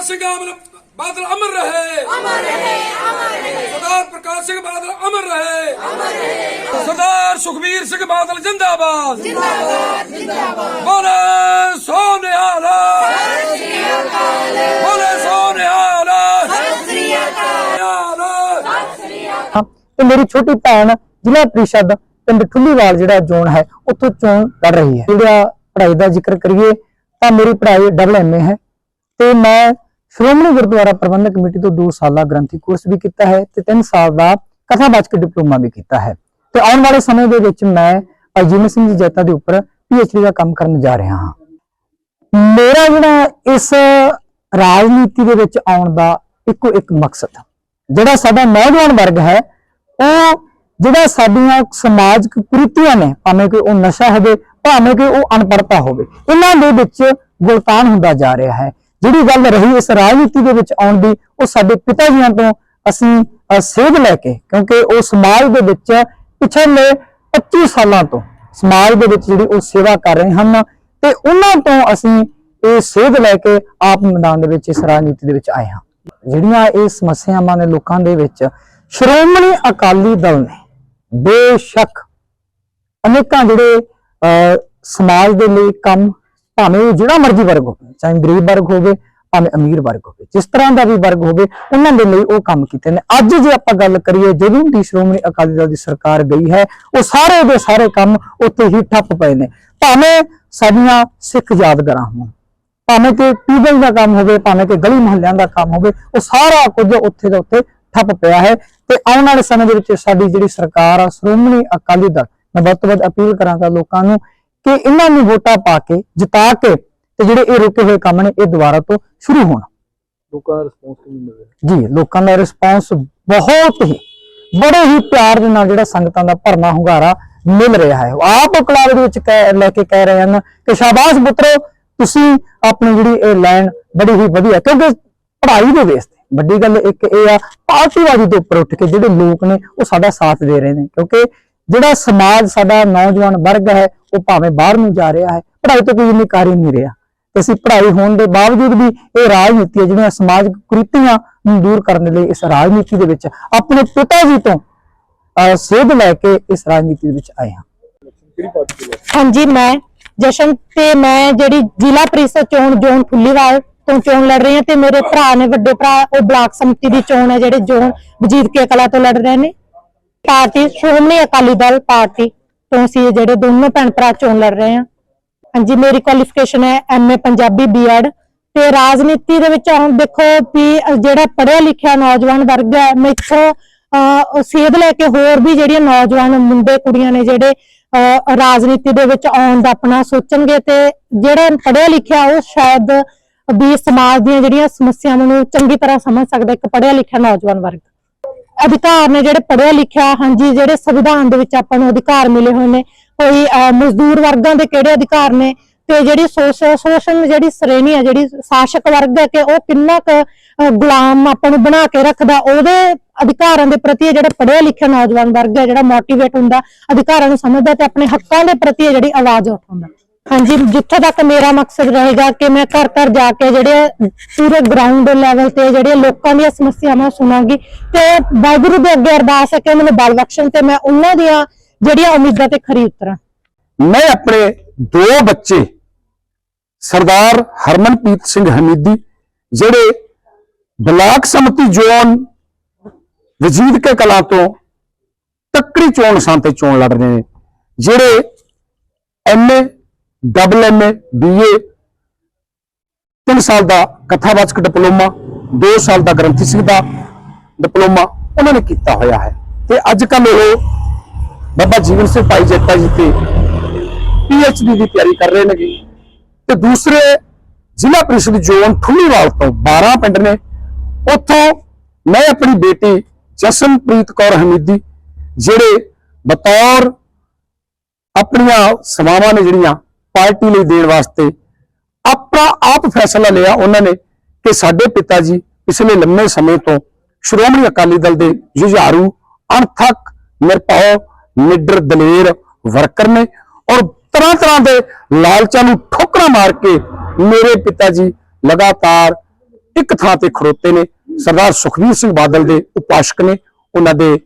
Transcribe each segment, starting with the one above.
ਪ੍ਰਕਾਸ਼ ਸਿੰਘ ਆਮਲ ਬਾਦਲ ਅਮਰ ਰਹੇ। ਅਮਰ ਰਹੇ ਅਮਰ ਰਹੇ। ਸਰਦਾਰ ਪ੍ਰਕਾਸ਼ ਸਿੰਘ ਬਾਦਲ ਅਮਰ ਰਹੇ। ਅਮਰ ਰਹੇ। ਸਰਦਾਰ ਸੁਖਬੀਰ ਸਿੰਘ ਬਾਦਲ ਜਿੰਦਾਬਾਦ। ਜਿੰਦਾਬਾਦ ਜਿੰਦਾਬਾਦ। ਬੋਲੇ ਸੋ ਨਿਹਾਲ ਸਤਿ ਸ੍ਰੀ ਅਕਾਲ। ਬੋਲੇ ਸੋ ਨਿਹਾਲ ਸਤਿ ਸ੍ਰੀ ਅਕਾਲ। ਹਾਂ ਤੇ ਮੇਰੀ ਛੋਟੀ ਭੈਣ ਜ਼ਿਲ੍ਹਾ ਪ੍ਰੀਸ਼ਦ ਪਿੰਡ ਠੁੱਲੀਵਾਲ ਜਿਹੜਾ ਜ਼ੋਨ ਹੈ ਉੱਥੋਂ ਚੋਣ ਲੜ ਰਹੀ ਹੈ। ਜਿਹੜਾ ਪੜ੍ਹਾਈ ਦਾ ਜ਼ਿਕਰ ਕਰੀਏ ਤਾਂ ਮੇਰੀ ਪੜ੍ਹਾਈ ਡਬਲ ਐਮਏ ਹੈ। ਤੇ ਮੈਂ ਸ਼੍ਰੋਮਣੀ ਗੁਰਦੁਆਰਾ ਪ੍ਰਬੰਧਕ ਕਮੇਟੀ ਤੋਂ 2 ਸਾਲਾ ਗ੍ਰੰਥੀ ਕੋਰਸ ਵੀ ਕੀਤਾ ਹੈ ਤੇ 3 ਸਾਲ ਦਾ ਕਥਾ ਕਥਾਵਾਚਕ ਡਿਪਲੋਮਾ ਵੀ ਕੀਤਾ ਹੈ। ਤੇ ਆਉਣ ਵਾਲੇ ਸਮੇਂ ਦੇ ਵਿੱਚ ਮੈਂ ਭਾਈ ਜੀਵਨ ਸਿੰਘ ਜੀ ਜੈਤਾ ਦੇ ਉੱਪਰ ਪੀਐਚਡੀ ਦਾ ਕੰਮ ਕਰਨ ਜਾ ਰਿਹਾ ਹਾਂ। ਮੇਰਾ ਜਿਹੜਾ ਇਸ ਰਾਜਨੀਤੀ ਦੇ ਵਿੱਚ ਆਉਣ ਦਾ ਇੱਕੋ ਇੱਕ ਮਕਸਦ, ਜਿਹੜਾ ਸਾਡਾ ਨੌਜਵਾਨ ਵਰਗ ਹੈ, ਉਹ ਜਿਹੜਾ ਸਾਡੀਆਂ ਸਮਾਜਿਕ ਕੁਰੀਤੀਆਂ ਨੇ, ਭਾਵੇਂ ਕਿ ਉਹ ਨਸ਼ਾ ਹੋਵੇ, ਭਾਵੇਂ ਕਿ ਉਹ ਅਨਪੜਤਾ ਹੋਵੇ, ਇਹਨਾਂ ਦੇ ਵਿੱਚ ਗੁਲਤਾਨ ਹੁੰਦਾ ਜਾ ਰਿਹਾ ਹੈ। ਜਿਹੜੀ ਗੱਲ ਰਹੀ ਇਸ ਰਾਜਨੀਤੀ ਦੇ ਵਿੱਚ ਆਉਣ ਦੀ ਉਹ ਸਾਡੇ ਪਿਤਾ ਜੀਆਂ ਤੋਂ ਅਸੀਂ ਸੇਧ ਲੈ ਕੇ ਕਿਉਂਕਿ ਉਹ ਸਮਾਜ ਦੇ ਵਿੱਚ ਪਿਛਲੇ 25 ਸਾਲਾਂ ਤੋਂ ਸਮਾਜ ਦੇ ਵਿੱਚ ਜਿਹੜੀ ਉਹ ਸੇਵਾ ਕਰ ਰਹੇ ਹਨ ਤੇ ਉਹਨਾਂ ਤੋਂ ਅਸੀਂ ਇਹ ਸੇਧ ਲੈ ਕੇ ਆਪ ਮੈਦਾਨ ਦੇ ਵਿੱਚ ਇਸ ਰਾਜਨੀਤੀ ਦੇ ਵਿੱਚ ਆਏ ਹਾਂ। ਜਿਹੜੀਆਂ ਇਹ ਸਮੱਸਿਆਵਾਂ ਨੇ ਲੋਕਾਂ ਦੇ ਵਿੱਚ ਸ਼੍ਰੋਮਣੀ ਅਕਾਲੀ ਦਲ ਨੇ ਬੇਸ਼ੱਕ ਅਨੇਕਾਂ ਜਿਹੜੇ ਅਹ, ਸਮਾਜ ਦੇ ਲਈ ਕੰਮ ਭਾਵੇਂ ਉਹ ਜਿਹੜਾ ਮਰਜ਼ੀ ਵਰਗ ਹੋਵੇ, ਚਾਹੇ ਗਰੀਬ ਵਰਗ ਹੋਵੇ, ਭਾਵੇਂ ਅਮੀਰ ਵਰਗ ਹੋਵੇ, ਜਿਸ ਤਰ੍ਹਾਂ ਦਾ ਵੀ ਵਰਗ ਹੋਵੇ, ਉਹਨਾਂ ਦੇ ਲਈ ਉਹ ਕੰਮ ਕੀਤੇ ਨੇ। ਅੱਜ ਜੇ ਆਪਾਂ ਗੱਲ ਕਰੀਏ, ਜਦੋਂ ਦੀ ਸ਼੍ਰੋਮਣੀ ਅਕਾਲੀ ਦਲ ਦੀ ਸਰਕਾਰ ਗਈ ਹੈ, ਉਹ ਸਾਰੇ ਦੇ ਸਾਰੇ ਕੰਮ ਉੱਥੇ ਹੀ ਠੱਪ ਪਏ ਨੇ। ਭਾਵੇਂ ਸਾਡੀਆਂ ਸਿੱਖ ਯਾਦਗਾਰਾਂ ਹੋਣ, ਭਾਵੇਂ ਕਿ ਟਿਊਬਲ ਦਾ ਕੰਮ ਹੋਵੇ, ਭਾਵੇਂ ਕਿ ਗਲੀ ਮੁਹੱਲਿਆਂ ਦਾ ਕੰਮ ਹੋਵੇ, ਉਹ ਸਾਰਾ ਕੁਝ ਉੱਥੇ ਦੇ ਉੱਤੇ ਠੱਪ ਪਿਆ ਹੈ। ਤੇ ਆਉਣ ਵਾਲੇ ਸਮੇਂ ਦੇ ਵਿੱਚ ਸਾਡੀ ਜਿਹੜੀ ਸਰਕਾਰ ਆ, ਸ਼੍ਰੋਮਣੀ ਅਕਾਲੀ ਦਲ, ਮੈਂ ਵੱਧ ਤੋਂ ਵੱਧ ਅਪੀਲ ਕਰਾਂਗਾ ਲੋਕਾਂ ਨੂੰ ਕਿ ਇਹਨਾਂ ਨੂੰ ਵੋਟਾਂ ਪਾ ਕੇ ਜਿਤਾ ਕੇ ਤੇ ਜਿਹੜੇ ਇਹ ਰੁਕੇ ਹੋਏ ਕੰਮ ਨੇ ਇਹ ਦੁਬਾਰਾ ਤੋਂ ਸ਼ੁਰੂ ਹੋਣ। ਲੋਕਾਂ ਦਾ ਰਿਸਪੌਂਸ ਕਿਵੇਂ ਮਿਲ ਰਿਹਾ? ਜੀ ਲੋਕਾਂ ਦਾ ਰਿਸਪਾਂਸ ਬਹੁਤ ਹੀ ਬੜੇ ਹੀ ਪਿਆਰ ਦੇ ਨਾਲ ਜਿਹੜਾ ਸੰਗਤਾਂ ਦਾ ਭਰਮਾ ਹੁੰਗਾਰਾ ਮਿਲ ਰਿਹਾ ਹੈ। ਆਪ ਕਲਾਬ ਦੇ ਵਿੱਚ ਲੈ ਕੇ ਕਹਿ ਰਹੇ ਹਨ ਕਿ ਸ਼ਾਬਾਸ਼ ਪੁੱਤਰੋ ਤੁਸੀਂ ਆਪਣੀ ਜਿਹੜੀ ਇਹ ਲਾਈਨ ਬੜੀ ਹੀ ਵਧੀਆ ਕਿਉਂਕਿ ਪੜ੍ਹਾਈ ਦੇ ਬੇਸ ਤੇ। ਵੱਡੀ ਗੱਲ ਇੱਕ ਇਹ ਆ ਪਾਰਟੀਵਾਦੀ ਦੇ ਉੱਪਰ ਉੱਠ ਕੇ ਜਿਹੜੇ ਲੋਕ ਨੇ ਉਹ ਸਾਡਾ ਸਾਥ ਦੇ ਰਹੇ ਨੇ ਕਿਉਂਕਿ ਜਿਹੜਾ ਸਮਾਜ ਸਾਡਾ ਨੌਜਵਾਨ ਵਰਗ ਹੈ ਉਹ ਭਾਵੇਂ ਬਾਹਰ ਨੂੰ ਜਾ ਰਿਹਾ ਹੈ ਪੜ੍ਹਾਈ ਤੋਂ ਕੋਈ ਇੰਨੀ ਕਰ ਨਹੀਂ ਰਿਹਾ। ਤੇ ਅਸੀਂ ਪੜ੍ਹਾਈ ਹੋਣ ਦੇ ਬਾਵਜੂਦ ਵੀ ਇਹ ਰਾਜਨੀਤੀ ਹੈ ਜਿਹੜੀਆਂ ਸਮਾਜਿਕ ਕੁਰੀਤੀਆਂ ਨੂੰ ਦੂਰ ਕਰਨ ਲਈ ਇਸ ਰਾਜਨੀਤੀ ਦੇ ਵਿੱਚ ਆਪਣੇ ਪਿਤਾ ਜੀ ਤੋਂ ਅਹ, ਸੇਧ ਲੈ ਕੇ ਇਸ ਰਾਜਨੀਤੀ ਦੇ ਵਿੱਚ ਆਏ ਹਾਂ। ਹਾਂਜੀ ਮੈਂ ਜਸ਼ਨ ਤੇ ਮੈਂ ਜਿਹੜੀ ਜ਼ਿਲ੍ਹਾ ਪ੍ਰੀਸ਼ਦ ਚੋਣ ਜ਼ੋਨ ਫੁੱਲੀਵਾਲ ਤੋਂ ਚੋਣ ਲੜ ਰਹੀ ਹਾਂ ਤੇ ਮੇਰੇ ਭਰਾ ਨੇ ਵੱਡੇ ਭਰਾ ਉਹ ਬਲਾਕ ਸਮਿਤੀ ਦੀ ਚੋਣ ਹੈ ਜਿਹੜੇ ਜ਼ੋਨ ਵਜੀਦ ਕੇ ਕਲਾ ਤੋਂ ਲੜ ਰਹੇ ਨੇ। ਪਾਰਟੀ, ਸ਼੍ਰੋਮਣੀ ਅਕਾਲੀ ਦਲ ਪਾਰਟੀ ਤੋਂ ਅਸੀਂ ਜਿਹੜੇ ਦੋਨੋਂ ਭੈਣ ਭਰਾ ਚੋਣ ਲੜ ਰਹੇ ਹਾਂ। ਹਾਂਜੀ, ਮੇਰੀ ਕੁਆਲੀਫਿਕੇਸ਼ਨ ਹੈ ਐਮਏ ਪੰਜਾਬੀ ਬੀਐਡ ਤੇ ਰਾਜਨੀਤੀ ਦੇ ਵਿੱਚ ਹੁਣ ਦੇਖੋ ਵੀ ਜਿਹੜਾ ਪੜਿਆ ਲਿਖਿਆ ਨੌਜਵਾਨ ਵਰਗ ਹੈ ਮੈਥੋਂ ਸੇਧ ਲੈ ਕੇ ਹੋਰ ਵੀ ਜਿਹੜੀਆਂ ਨੌਜਵਾਨ ਮੁੰਡੇ ਕੁੜੀਆਂ ਨੇ ਜਿਹੜੇ ਰਾਜਨੀਤੀ ਦੇ ਵਿੱਚ ਆਉਣ ਦਾ ਆਪਣਾ ਸੋਚਣਗੇ ਤੇ ਜਿਹੜਾ ਪੜਿਆ ਲਿਖਿਆ ਉਹ ਸ਼ਾਇਦ ਵੀ ਸਮਾਜ ਦੀਆਂ ਜਿਹੜੀਆਂ ਸਮੱਸਿਆਵਾਂ ਨੂੰ ਚੰਗੀ ਤਰ੍ਹਾਂ ਸਮਝ ਸਕਦਾ ਇੱਕ ਪੜ੍ਹਿਆ ਲਿਖਿਆ ਨੌਜਵਾਨ ਵਰਗ। ਅਧਿਕਾਰ ਨੇ ਜਿਹੜੇ ਪੜ੍ਹਿਆ ਲਿਖਿਆ, ਹਾਂਜੀ, ਜਿਹੜੇ ਸੰਵਿਧਾਨ ਦੇ ਵਿੱਚ ਆਪਾਂ ਨੂੰ ਅਧਿਕਾਰ ਮਿਲੇ ਹੋਏ ਨੇ, ਕੋਈ ਮਜ਼ਦੂਰ ਵਰਗਾਂ ਦੇ ਕਿਹੜੇ ਅਧਿਕਾਰ ਨੇ ਤੇ ਜਿਹੜੀ ਸੋਸ਼ਲ ਜਿਹੜੀ ਸ਼੍ਰੇਣੀ ਹੈ ਜਿਹੜੀ ਸ਼ਾਸਕ ਵਰਗ ਹੈ ਕਿ ਉਹ ਕਿੰਨਾ ਕੁ ਗੁਲਾਮ ਆਪਾਂ ਨੂੰ ਬਣਾ ਕੇ ਰੱਖਦਾ, ਉਹਦੇ ਅਧਿਕਾਰਾਂ ਦੇ ਪ੍ਰਤੀ ਇਹ ਜਿਹੜਾ ਪੜ੍ਹਿਆ ਲਿਖਿਆ ਨੌਜਵਾਨ ਵਰਗ ਹੈ, ਜਿਹੜਾ ਮੋਟੀਵੇਟ ਹੁੰਦਾ, ਅਧਿਕਾਰਾਂ ਨੂੰ ਸਮਝਦਾ ਤੇ ਆਪਣੇ ਹੱਕਾਂ ਦੇ ਪ੍ਰਤੀ ਇਹ ਜਿਹੜੀ ਆਵਾਜ਼ ਉਠਾਉਂਦਾ। ਹਾਂਜੀ, ਜਿੱਥੇ ਤੱਕ ਮੇਰਾ ਮਕਸਦ ਰਹੇਗਾ ਕਿ ਮੈਂ ਘਰ ਘਰ ਜਾ ਕੇ ਜਿਹੜੇ ਪੂਰੇ ਗਰਾਊਂਡ ਲੈਵਲ ਤੇ ਜਿਹੜੇ ਲੋਕਾਂ ਦੀਆਂ ਸਮੱਸਿਆਵਾਂ ਸੁਣਾਂਗੀ ਤੇ ਵਾਹਿਗੁਰੂ ਦੇ ਅੱਗੇ ਅਰਦਾਸ ਹੈ ਕਿ ਮੈਨੂੰ ਬਲ ਬਖਸ਼ਣ ਤੇ ਮੈਂ ਉਹਨਾਂ ਦੀਆਂ ਜਿਹੜੀਆਂ ਉਮੀਦਾਂ ਤੇ ਖਰੀ ਉਤਰਾਂ। ਮੈਂ ਆਪਣੇ ਦੋ ਬੱਚੇ, ਸਰਦਾਰ ਹਰਮਨਪ੍ਰੀਤ ਸਿੰਘ ਹਮੀਦੀ, ਜਿਹੜੇ ਬਲਾਕ ਸਮਿਤੀ ਜ਼ੋਨ ਵਜੀਦ ਕੇ ਕਲਾ ਤੋਂ ਤੱਕੜੀ ਚੋਣ ਨਿਸ਼ਾਨ ਤੇ ਚੋਣ ਲੜ ਰਹੇ ਨੇ, ਜਿਹੜੇ ਐਮਏ ਡਬਲ ਐਮਏ ਬੀਏ 3 ਸਾਲ ਦਾ ਕਥਾਵਾਚਕ ਡਿਪਲੋਮਾ 2 ਸਾਲ ਦਾ ਗ੍ਰੰਥੀ ਸਿੰਘ ਦਾ ਡਿਪਲੋਮਾ ਉਹਨਾਂ ਨੇ ਕੀਤਾ ਹੋਇਆ ਹੈ। ਤੇ ਅੱਜ ਕੱਲ ਉਹ ਬਾਬਾ ਜੀਵਨ ਸਿੰਘ ਭਾਈ ਜੱਟਾ ਜੀ ਤੇ ਪੀਐਚਡੀ ਦੀ ਤਿਆਰੀ ਕਰ ਰਹੇ ਨੇਗੇ। ਤੇ ਦੂਸਰੇ ਜ਼ਿਲ੍ਹਾ ਪ੍ਰੀਸ਼ਦ ਜ਼ੋਨ ਠੁੱਲੀਵਾਲ ਤੋਂ 12 ਪਿੰਡ ਨੇ। ਉੱਥੋਂ ਮੈਂ ਆਪਣੀ ਬੇਟੀ ਜਸ਼ਨਪ੍ਰੀਤ ਕੌਰ ਹਮੀਦੀ, ਜਿਹੜੇ ਬਤੌਰ ਆਪਣੀਆਂ ਸੇਵਾਵਾਂ ਨੇ ਜਿਹੜੀਆਂ ਪਾਰਟੀ ਲਈ ਦੇਣ ਵਾਸਤੇ ਆਪਣਾ ਆਪ ਫੈਸਲਾ ਲਿਆ ਉਹਨਾਂ ਨੇ ਕਿ ਸਾਡੇ ਪਿਤਾ ਜੀ ਪਿਛਲੇ ਲੰਮੇ ਸਮੇਂ ਤੋਂ ਸ਼੍ਰੋਮਣੀ ਅਕਾਲੀ ਦਲ ਦੇ ਜੁਝਾਰੂ, ਅਣਥੱਕ, ਨਿਰਭਉ, ਨਿਡਰ ਦਲੇਰ ਵਰਕਰ ਨੇ ਔਰ ਤਰ੍ਹਾਂ ਤਰ੍ਹਾਂ ਦੇ ਲਾਲਚਾਂ ਨੂੰ ਠੋਕਰਾਂ ਮਾਰ ਕੇ ਮੇਰੇ ਪਿਤਾ ਜੀ ਲਗਾਤਾਰ ਇੱਕ ਥਾਂ ਤੇ ਖੜੋਤੇ ਨੇ। ਸਰਦਾਰ ਸੁਖਬੀਰ ਸਿੰਘ ਬਾਦਲ ਦੇ ਉਪਾਸ਼ਕ ਨੇ, ਉਹਨਾਂ ਦੇ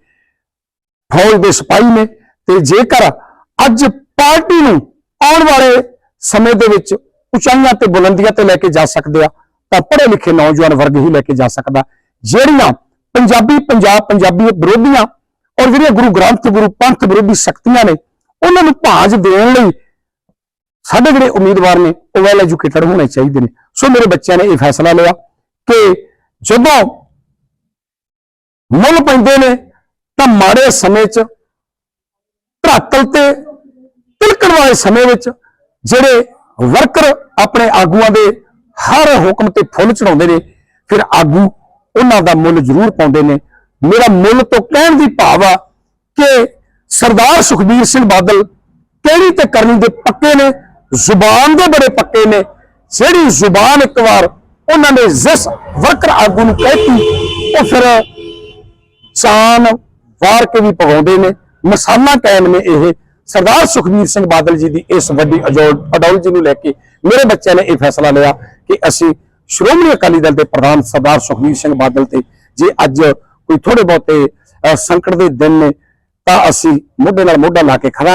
ਫੌਜ ਦੇ ਸਿਪਾਹੀ ਨੇ ਤੇ ਜੇਕਰ ਅੱਜ ਪਾਰਟੀ ਨੂੰ ਆਉਣ ਵਾਲੇ ਸਮੇਂ ਦੇ ਵਿੱਚ ਉਚਾਈਆਂ ਤੇ ਬੁਲੰਦੀਆਂ ਤੇ ਲੈ ਕੇ ਜਾ ਸਕਦੇ ਆ, ਤਾਂ ਪੜ੍ਹੇ ਲਿਖੇ ਨੌਜਵਾਨ ਵਰਗ ਹੀ ਲੈ ਕੇ ਜਾ ਸਕਦਾ। ਜਿਹੜੀਆਂ ਪੰਜਾਬੀ, ਪੰਜਾਬ, ਪੰਜਾਬੀ ਵਿਰੋਧੀਆਂ ਔਰ ਜਿਹੜੀਆਂ ਗੁਰੂ ਗ੍ਰੰਥ ਗੁਰੂ ਪੰਥ ਵਿਰੋਧੀ ਸ਼ਕਤੀਆਂ ਨੇ, ਉਹਨਾਂ ਨੂੰ ਭਾਂਜ ਦੇਣ ਲਈ ਸਾਡੇ ਜਿਹੜੇ ਉਮੀਦਵਾਰ ਨੇ, ਉਹ ਵੈਲ ਐਜੂਕੇਟਡ ਹੋਣੇ ਚਾਹੀਦੇ ਨੇ। ਸੋ ਮੇਰੇ ਬੱਚਿਆਂ ਨੇ ਇਹ ਫੈਸਲਾ ਲਿਆ ਕਿ ਜਦੋਂ ਮੁੱਲ ਪੈਂਦੇ ਨੇ, ਤਾਂ ਮਾੜੇ ਸਮੇਂ 'ਚ ਧਰਾਤਲ ਤੇ ਤਿਲਕਣ ਵਾਲੇ ਸਮੇਂ ਵਿੱਚ ਜਿਹੜੇ ਵਰਕਰ ਆਪਣੇ ਆਗੂਆਂ ਦੇ ਹਰ ਹੁਕਮ ਤੇ ਫੁੱਲ ਚੜਾਉਂਦੇ ਨੇ, ਫਿਰ ਆਗੂ ਉਹਨਾਂ ਦਾ ਮੁੱਲ ਜ਼ਰੂਰ ਪਾਉਂਦੇ ਨੇ। ਮੇਰਾ ਮੁੱਲ ਤੋਂ ਕਹਿਣ ਦੀ ਭਾਵ ਆ ਕਿ ਸਰਦਾਰ ਸੁਖਬੀਰ ਸਿੰਘ ਬਾਦਲ ਕਿਹੜੀ ਤੇ ਕਰਨੀ ਦੇ ਪੱਕੇ ਨੇ, ਜ਼ੁਬਾਨ ਦੇ ਬੜੇ ਪੱਕੇ ਨੇ। ਜਿਹੜੀ ਜ਼ੁਬਾਨ ਇੱਕ ਵਾਰ ਉਹਨਾਂ ਨੇ ਜਿਸ ਵਰਕਰ ਆਗੂ ਨੂੰ ਕਹਿਤੀ, ਉਹ ਫਿਰ ਚਾਨ ਵਾਰ ਕੇ ਵੀ ਪਵਾਉਂਦੇ ਨੇ। ਮਿਸਾਲਾਂ ਕਾਇਮ ਨੇ ਇਹ। ਸਰਦਾਰ ਸੁਖਬੀਰ ਸਿੰਘ ਬਾਦਲ ਜੀ ਦੀ ਇਸ ਵੱਡੀ ਅਡੋਲਜੀ ਨੂੰ ਲੈ ਕੇ ਮੇਰੇ ਬੱਚਿਆਂ ਨੇ ਇਹ ਫੈਸਲਾ ਲਿਆ ਕਿ ਅਸੀਂ ਸ਼੍ਰੋਮਣੀ ਅਕਾਲੀ ਦਲ ਦੇ ਪ੍ਰਧਾਨ ਸਰਦਾਰ ਸੁਖਬੀਰ ਸਿੰਘ ਬਾਦਲ ਤੇ ਜੇ ਅੱਜ ਕੋਈ ਥੋੜੇ ਬਹੁਤੇ ਸੰਕਟ ਦੇ ਦਿਨ ਨੇ ਤਾਂ ਅਸੀਂ ਮੋਢੇ ਨਾਲ ਮੋਢਾ ਲਾ ਕੇ ਖੜਾ